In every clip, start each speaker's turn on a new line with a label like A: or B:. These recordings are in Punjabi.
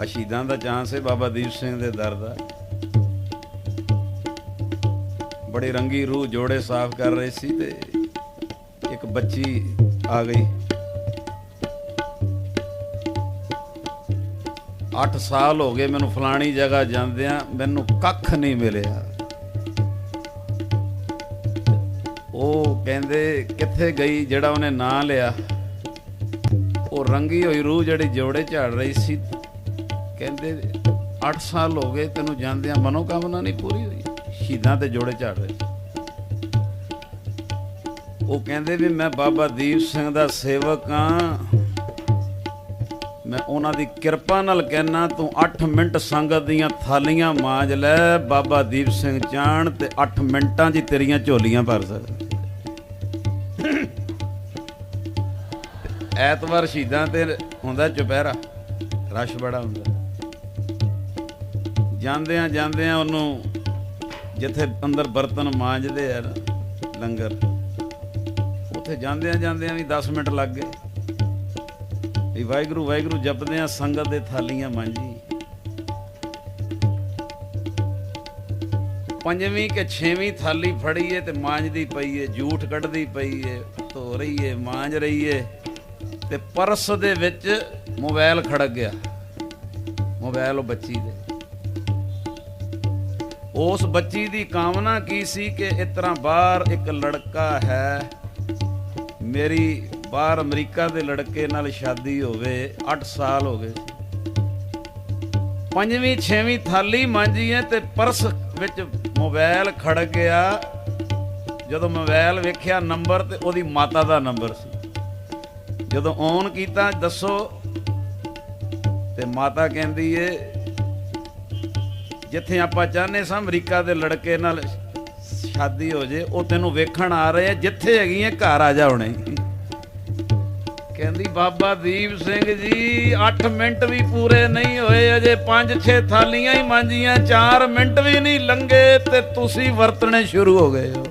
A: ਆ ਸ਼ਹੀਦਾਂ ਦਾ ਚਾਂਸ ਹੈ ਬਾਬਾ ਦੀਪ ਸਿੰਘ ਦੇ ਦਰ ਦਾ। ਬੜੀ ਰੰਗੀ ਰੂਹ ਜੋੜੇ ਸਾਫ਼ ਕਰ ਰਹੇ ਸੀ ਤੇ ਇੱਕ ਬੱਚੀ ਆ ਗਈ। 8 ਸਾਲ ਹੋ ਗਏ ਮੈਨੂੰ ਫਲਾਣੀ ਜਗ੍ਹਾ ਜਾਂਦਿਆਂ ਮੈਨੂੰ ਕੱਖ ਨਹੀਂ ਮਿਲਿਆ। ਉਹ ਕਹਿੰਦੇ, ਕਿੱਥੇ ਗਈ? ਜਿਹੜਾ ਉਹਨੇ ਨਾਂ ਲਿਆ। ਉਹ ਰੰਗੀ ਹੋਈ ਰੂਹ ਜਿਹੜੀ ਜੋੜੇ ਝਾੜ ਰਹੀ ਸੀ। ਕਹਿੰਦੇ 8 ਸਾਲ ਹੋ ਗਏ ਤੈਨੂੰ ਜਾਂਦਿਆਂ ਮਨੋਕਾਮਨਾ ਨਹੀਂ ਪੂਰੀ ਹੋਈ। ਸ਼ਹੀਦਾਂ ਤੇ ਜੋੜੇ ਝਾੜ ਰਹੇ ਉਹ ਕਹਿੰਦੇ ਵੀ ਮੈਂ ਬਾਬਾ ਦੀਪ ਸਿੰਘ ਦਾ ਸੇਵਕ ਹਾਂ। ਮੈਂ ਉਹਨਾਂ ਦੀ ਕਿਰਪਾ ਨਾਲ ਕਹਿਣਾ ਤੂੰ 8 ਮਿੰਟ ਸੰਗਤ ਦੀਆਂ ਥਾਲੀਆਂ ਮਾਂਜ ਲੈ, ਬਾਬਾ ਦੀਪ ਸਿੰਘ ਚਾਣ ਤੇ 8 ਮਿੰਟਾਂ 'ਚ ਤੇਰੀਆਂ ਝੋਲੀਆਂ ਭਰ ਸਕਦਾ। ਐਤਵਾਰ ਸ਼ਹੀਦਾਂ ਤੇ ਹੁੰਦਾ ਚੁਪਹਿਰਾ, ਰਸ਼ ਬੜਾ ਹੁੰਦਾ। ਜਾਂਦਿਆਂ ਜਾਂਦਿਆਂ ਉਹਨੂੰ ਜਿੱਥੇ ਅੰਦਰ ਬਰਤਨ ਮਾਂਜਦੇ ਆ ਲੰਗਰ, ਉੱਥੇ ਜਾਂਦਿਆਂ ਜਾਂਦਿਆਂ ਵੀ 10 ਮਿੰਟ ਲੱਗ ਗਏ। ਵੀ ਵਾਹਿਗੁਰੂ ਵਾਹਿਗੁਰੂ ਜਪਦੇ ਆ, ਸੰਗਤ ਦੇ ਥਾਲੀਆਂ ਮਾਂਜੀ। ਪੰਜਵੀਂ ਕਿ ਛੇਵੀਂ ਥਾਲੀ ਫੜੀਏ ਏ ਤੇ ਮਾਂਜਦੀ ਪਈ ਏ ਝੂਠ ਕੱਢਦੀ ਪਈ ਏ, ਧੋ ਰਹੀਏ ਮਾਂਜ ਰਹੀਏ ਏ ਤੇ ਪਰਸ ਦੇ ਵਿੱਚ ਮੋਬਾਈਲ ਖੜਕ ਗਿਆ। ਮੋਬਾਈਲ ਉਹ ਬੱਚੀ ਦੇ। ਉਸ ਬੱਚੀ ਦੀ ਕਾਮਨਾ ਕੀ ਸੀ ਕਿ ਇਸ ਤਰ੍ਹਾਂ ਬਾਹਰ ਇੱਕ ਲੜਕਾ ਹੈ? ਮੇਰੀ ਬਾਹਰ ਅਮਰੀਕਾ ਦੇ ਲੜਕੇ ਨਾਲ ਸ਼ਾਦੀ ਹੋਵੇ 8 ਸਾਲ ਹੋ ਗਏ। ਪੰਜਵੀਂ, ਛੇਵੀਂ ਥਾਲੀ ਮਾਂਜੀ ਹੈ ਤੇ ਪਰਸ ਵਿੱਚ ਮੋਬਾਈਲ ਖੜ ਗਿਆ। ਜਦੋਂ ਮੋਬਾਈਲ ਵੇਖਿਆ ਨੰਬਰ ਤੇ ਉਹਦੀ ਮਾਤਾ ਦਾ ਨੰਬਰ ਸੀ। ਜਦੋਂ ਔਨ ਕੀਤਾ, ਦੱਸੋ। ਤੇ ਮਾਤਾ ਕਹਿੰਦੀ ਏ ਜਿੱਥੇ ਆਪਾਂ ਚਾਹਨੇ ਸਾਂ ਅਮਰੀਕਾ ਦੇ ਲੜਕੇ ਨਾਲ ਸ਼ਾਦੀ ਹੋ ਜੇ, ਉਹ ਤੈਨੂੰ ਵੇਖਣ ਆ ਰਹੇ ਆ, ਜਿੱਥੇ ਹੈਗੀ ਐ ਘਰ ਆ ਜਾ ਹੁਣੇ। ਕਹਿੰਦੀ, ਬਾਬਾ ਦੀਪ ਸਿੰਘ ਜੀ 8 ਮਿੰਟ ਵੀ ਪੂਰੇ ਨਹੀਂ ਹੋਏ, ਅਜੇ 5-6 ਥਾਲੀਆਂ ਹੀ ਮਾਂਜੀਆਂ 4 ਮਿੰਟ ਵੀ ਨਹੀਂ ਲੰਗੇ ਤੇ ਤੁਸੀਂ ਵਰਤਣੇ ਸ਼ੁਰੂ ਹੋ ਗਏ ਹੋ।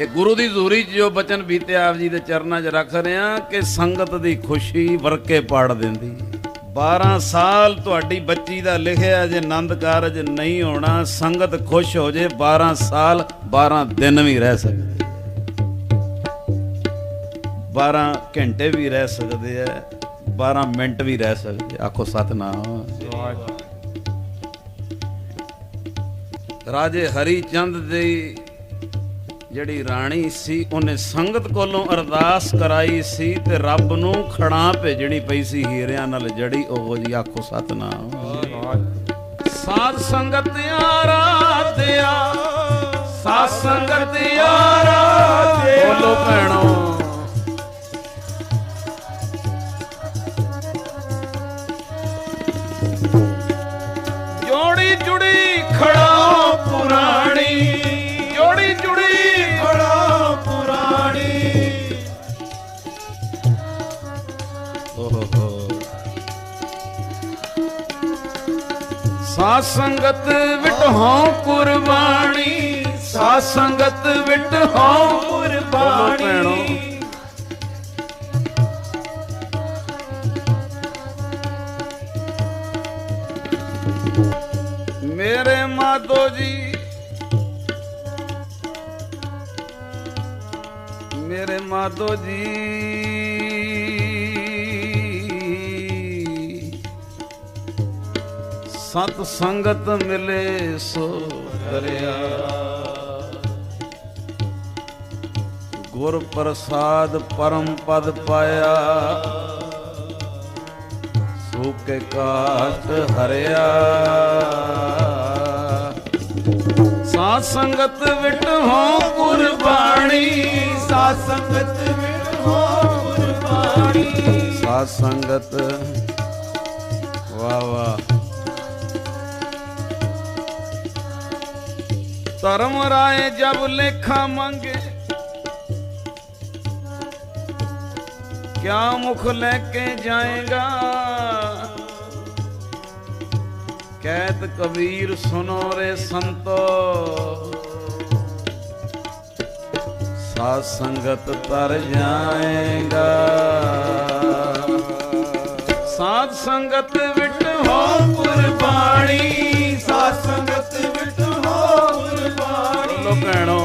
A: ਇਹ ਗੁਰੂ ਦੀ ਜ਼ੂਰੀ 'ਚ ਜੋ ਬਚਨ ਬੀਤੇ ਆਪ ਜੀ ਦੇ ਚਰਨਾਂ 'ਚ ਰੱਖ ਰਹੇ ਆ ਕਿ ਸੰਗਤ ਦੀ ਖੁਸ਼ੀ ਵਰਕੇ ਪਾੜ ਦਿੰਦੀ। 12 ਸਾਲ ਤੁਹਾਡੀ ਬੱਚੀ ਦਾ ਲਿਖਿਆ ਜੇ ਆਨੰਦ ਕਾਰਜ ਨਹੀਂ ਹੋਣਾ ਸੰਗਤ ਖੁਸ਼ ਹੋ ਜੇ 12 ਸਾਲ 12 ਦਿਨ ਵੀ ਰਹਿ ਸਕਦੇ। 12 ਘੰਟੇ ਵੀ ਰਹਿ ਸਕਦੇ ਆ 12 ਮਿੰਟ ਵੀ ਰਹਿ ਸਕਦੇ। ਆਖੋ ਸਤਨਾਮ। ਰਾਜੇ ਹਰੀ ਚੰਦ ਦੀ ਜਿਹੜੀ ਰਾਣੀ ਸੀ, ਉਹਨੇ ਸੰਗਤ ਕੋਲੋਂ ਅਰਦਾਸ ਕਰਾਈ ਸੀ ਤੇ ਰੱਬ ਨੂੰ ਖਣਾ ਭੇਜਣੀ ਪਈ ਸੀ ਹੀਰਿਆਂ ਨਾਲ ਜੜੀ ਉਹ ਜੀ ਆਖੋ ਸਤਨਾਮ। ਸਾਧ ਸੰਗਤ ਆਰਾਧਿਆ, ਸਾਧ ਸੰਗਤ ਆਰਾਧਿਆ। ਬੋਲੋ ਭੈਣੋ। ਜੋੜੀ ਸਾਧ ਸੰਗਤ ਵਿਟਹੋਂ ਕੁਰਬਾਨੀ ਸਾਧ ਸੰਗਤ ਵਿਟਹੋਂ ਕੁਰਬਾਨੀ ਮੇਰੇ ਮਾਧੋ ਜੀ ਮੇਰੇ ਮਾਧੋ ਜੀ। ਸਤ ਸੰਗਤ ਮਿਲੇ ਸੋ ਹਰਿਆ ਗੁਰ ਪ੍ਰਸਾਦ ਪਰਮ ਪਦ ਪਾਇਆ ਸੂਕੇ ਕਾਟ ਹਰਿਆ। ਸਾਧ ਸੰਗਤ ਵਿਟ ਹੋ ਗੁਰਬਾਣੀ,
B: ਸਾਧ ਸੰਗਤ ਵਿਟ ਹੋ ਕੁਰਬਾਨੀ
A: ਸਾਧ ਸੰਗਤ, ਵਾਹ ਵਾਹ। ਧਰਮ ਰਾਏ ਜਬ ਲੇਖਾ ਮੰਗੇ। ਕਿਆ ਮੁਖ ਲੈ ਕੇ ਜਾਏਗਾ? ਕਹਿਤ ਕਬੀਰ ਸੁਨੋ ਰੇ ਸੰਤੋ। ਸਾਧ ਸੰਗਤ ਤਰ ਜਾਏਗਾ। ਸਾਧ ਸੰਗਤ ਵਿਟ ਹੋ
B: ਕੁਰਬਾਨੀ। I know.